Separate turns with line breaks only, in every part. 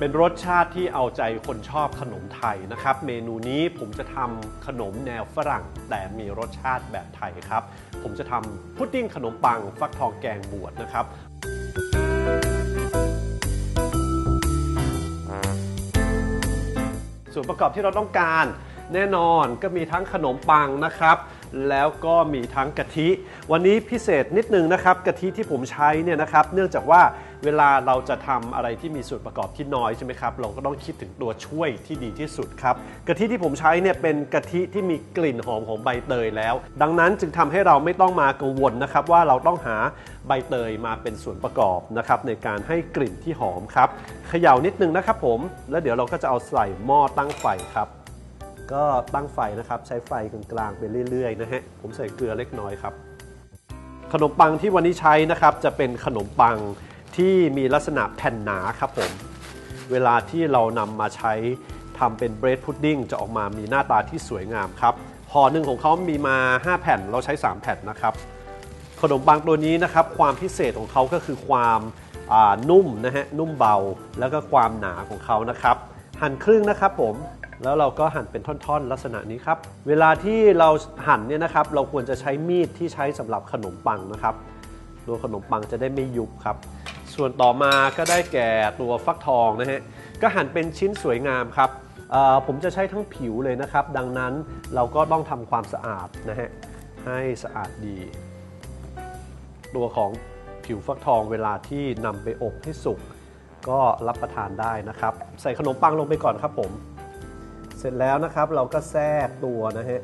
เป็นรสชาติที่เอาใจคนชอบขนมไทยนะครับ เมนูนี้ผมจะทำขนมแนวฝรั่ง แต่มีรสชาติแบบไทยครับ ผมจะทำพุดดิ้งขนมปัง ฟักทองแกงบวชนะครับ ส่วนประกอบที่เราต้องการแน่นอนก็มีทั้งขนมปังนะครับ แล้วก็มีทั้งกะทิ วันนี้พิเศษนิดนึงนะครับกะทิที่ผมใช้เนี่ยนะครับ เนื่องจากว่า เวลาเราจะทำอะไรที่มีส่วนประกอบที่น้อยใช่ไหมครับ เราก็ต้องคิดถึงตัวช่วยที่ดีที่สุดครับกะทิที่ผมใช้เนี่ยเป็นกะทิที่มีกลิ่นหอมของใบเตยแล้ว ดังนั้นจึงทำให้เราไม่ต้องมากังวลนะครับว่าเราต้องหาใบเตยมาเป็นส่วนประกอบนะครับในการให้กลิ่นที่หอมครับเขย่านิดนึงนะครับผม แล้วเดี๋ยวเราก็จะเอาใส่หม้อตั้งไฟครับก็ตั้งไฟนะครับใช้ไฟกลางๆไปเรื่อยๆนะฮะผมใส่เกลือเล็กน้อยครับ ขนมปังที่วันนี้ใช้นะครับจะเป็นขนมปัง ที่มีลักษณะแผ่นหนาครับผม เวลาที่เรานำมาใช้ทำเป็นเบรดพุดดิ้งจะออกมามีหน้าตาที่สวยงามครับห่อหนึ่งของเขามีมา 5 แผ่นเราใช้ 3 แผ่นนะครับ ขนมปังตัวนี้นะครับ ความพิเศษของเขาก็คือความนุ่มนะฮะนุ่มเบาแล้วก็ความหนาของเขานะครับ หั่นครึ่งนะครับผมแล้วเราก็หั่นเป็นท่อนๆ ลักษณะนี้ครับ เวลาที่เราหั่นเนี่ยนะครับ เราควรจะใช้มีดที่ใช้สำหรับขนมปังนะครับตัวขนมปังจะได้ไม่ยุบครับ ส่วนต่อมาก็ได้แก่ตัวฟักทองนะฮะก็หั่นเป็นชิ้นสวยงามครับผมจะใช้ทั้งผิวเลยนะครับ ดังนั้นเราก็ต้องทำความสะอาดนะฮะให้สะอาดดี ตัวของผิวฟักทองเวลาที่นำไปอบให้สุกก็รับประทานได้นะครับ ใส่ขนมปังลงไปก่อนครับผม เสร็จแล้วนะครับเราก็แทรกตัวนะฮะ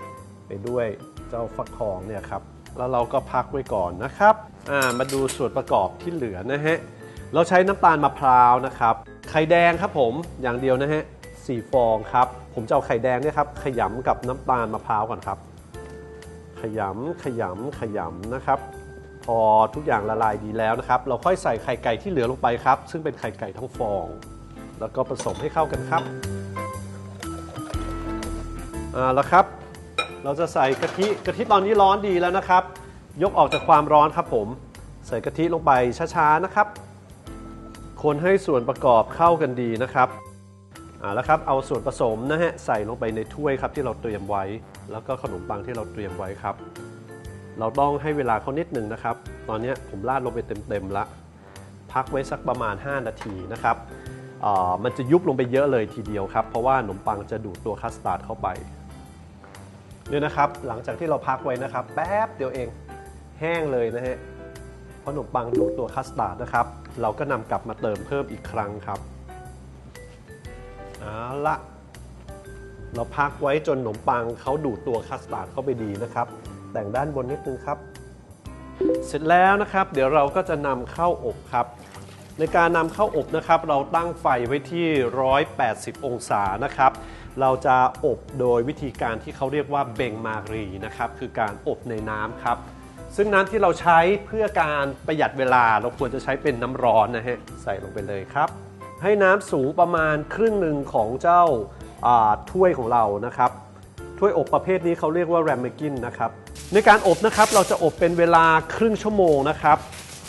ไปด้วยเจ้าฟักทองเนี่ยครับแล้วเราก็พักไว้ก่อนนะครับ อ่า มาดูส่วนประกอบที่เหลือนะฮะ เราใช้น้ำตาลมะพร้าวนะครับ ไข่แดงครับผมอย่างเดียวนะฮะสี่ฟองครับ ผมจะเอาไข่แดงเนี่ยครับขยำกับน้ำตาลมะพร้าวก่อนครับ ขยำขยำขยำนะครับ พอทุกอย่างละลายดีแล้วนะครับ เราค่อยใส่ไข่ไก่ที่เหลือลงไปครับ ซึ่งเป็นไข่ไก่ทั้งฟอง แล้วก็ผสมให้เข้ากันครับอ่าแล้วครับ เราจะใส่กะทิกะทิตอนนี้ร้อนดีแล้วนะครับ ยกออกจากความร้อนครับผม ใส่กะทิลงไปช้าๆนะครับ คนให้ส่วนประกอบเข้ากันดีนะครับอ่าแล้วครับเอาส่วนผสมนะฮะใส่ลงไปในถ้วยครับที่เราเตรียมไว้ แล้วก็ขนมปังที่เราเตรียมไว้ครับ เราต้องให้เวลาเขานิดหนึ่งนะครับ ตอนนี้ผมราดลงไปเต็มๆละพักไว้สักประมาณ 5 นาทีนะครับอ่ามันจะยุบลงไปเยอะเลยทีเดียวครับ เพราะว่าขนมปังจะดูดตัวคัสตาร์ดเข้าไปเนี่ยนะครับ หลังจากที่เราพักไว้นะครับ แป๊บเดียวเองแห้งเลยนะฮะ เพราะขนมปังดูดตัวคัสตาร์ดนะครับ เราก็นำกลับมาเติมเพิ่มอีกครั้งครับเอาละเราพักไว้จนขนมปังเขาดูดตัวคัสตาร์ดเข้าไปดีนะครับ แต่งด้านบนนิดนึงครับ เสร็จแล้วนะครับ เดี๋ยวเราก็จะนำเข้าอบครับ ในการนำเข้าอบนะครับ เราตั้งไฟไว้ที่ 180 องศานะครับ เราจะอบโดยวิธีการที่เขาเรียกว่าเบงมารีนะครับ คือการอบในน้ำครับ ซึ่งน้ำที่เราใช้เพื่อการประหยัดเวลาเราควรจะใช้เป็นน้ำร้อนนะฮะใส่ลงไปเลยครับ ให้น้ำสูงประมาณครึ่งหนึ่งของเจ้าถ้วยของเรานะครับถ้วยอบประเภทนี้เขาเรียกว่าแรมเมกินนะครับในการอบนะครับเราจะอบเป็นเวลาครึ่งชั่วโมงนะครับ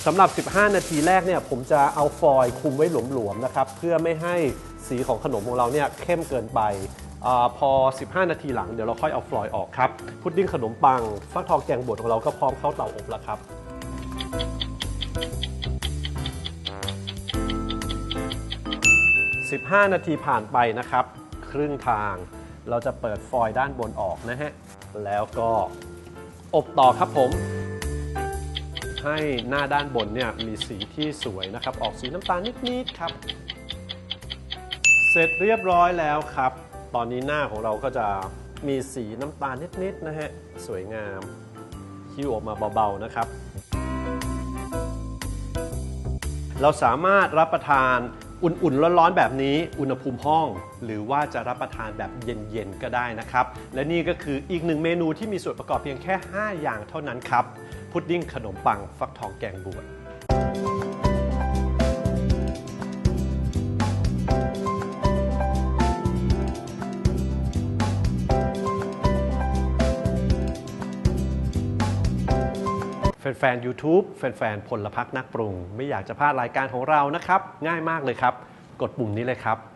สำหรับ 15 นาทีแรกเนี่ยผมจะเอาฟอยล์คุมไว้หลวมๆนะครับเพื่อไม่ให้สีของขนมของเราเนี่ยเข้มเกินไป อพอ 15 นาทีหลังเดี๋ยวเราค่อยเอาฟลอยล์ออกครับ พุดดิ้งขนมปังฟักทองแกงบดของเราก็พร้อมเข้าเตาอบแล้วครับ15 นาทีผ่านไปนะครับ ครึ่งทางเราจะเปิดฟอยล์ด้านบนออกนะฮะ แล้วก็อบต่อครับผม ให้หน้าด้านบนเนี่ยมีสีที่สวยนะครับ ออกสีน้ำตาลนิด ๆ ครับ เสร็จเรียบร้อยแล้วครับ ตอนนี้หน้าของเราก็จะมีสีน้ำตาลนิดๆนะฮะ สวยงามคิ้วออกมาเบาๆนะครับ เราสามารถรับประทานอุ่นๆร้อนๆแบบนี้อุณหภูมิห้อง หรือว่าจะรับประทานแบบเย็นๆก็ได้นะครับ และนี่ก็คืออีกหนึ่งเมนูที่มีส่วนประกอบเพียงแค่ 5 อย่างเท่านั้นครับ พุดดิ้งขนมปังฟักทองแกงบวช แฟนๆ YouTube แฟนๆ พลพักนักปรุง ไม่อยากจะพลาดรายการของเรานะครับ ง่ายมากเลยครับกกดปุ่มนี้เลยครับ